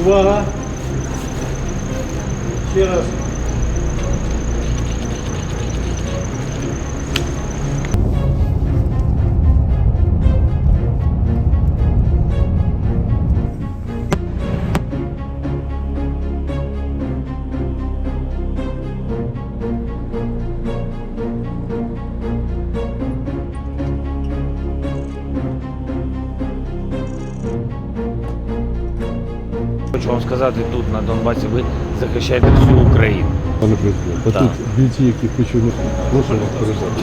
Увага. Ще раз. Хочу вам сказати, тут на Донбасі ви захищаєте всю Україну. Пане президент, а Так. тут бійці, які почули, прошу вас передати.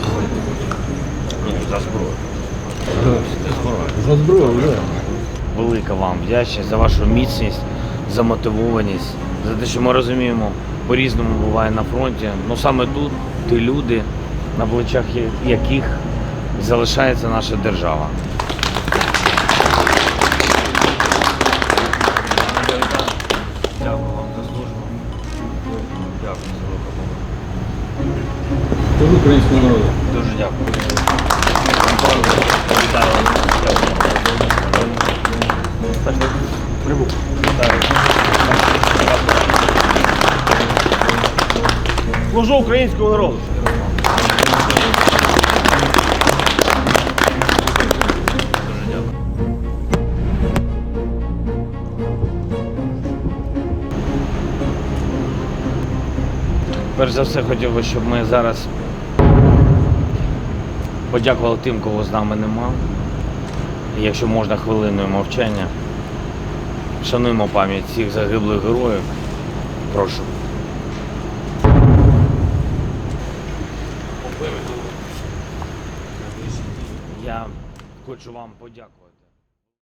Ні, за зброю. За зброю, так. Велика вам вдячність за вашу міцність, за мотивованість, за те, що ми розуміємо, по-різному буває на фронті. Ну саме тут ті люди, на плечах яких залишається наша держава. Тож українського народу. Дуже дякую. Вітаю Прибув. Вітаю. Служу українському народу. Перш за все хотів би, щоб ми зараз подякували тим, кого з нами нема. Якщо можна хвилиною мовчання. Шануємо пам'ять всіх загиблих героїв. Прошу. Я хочу вам подякувати.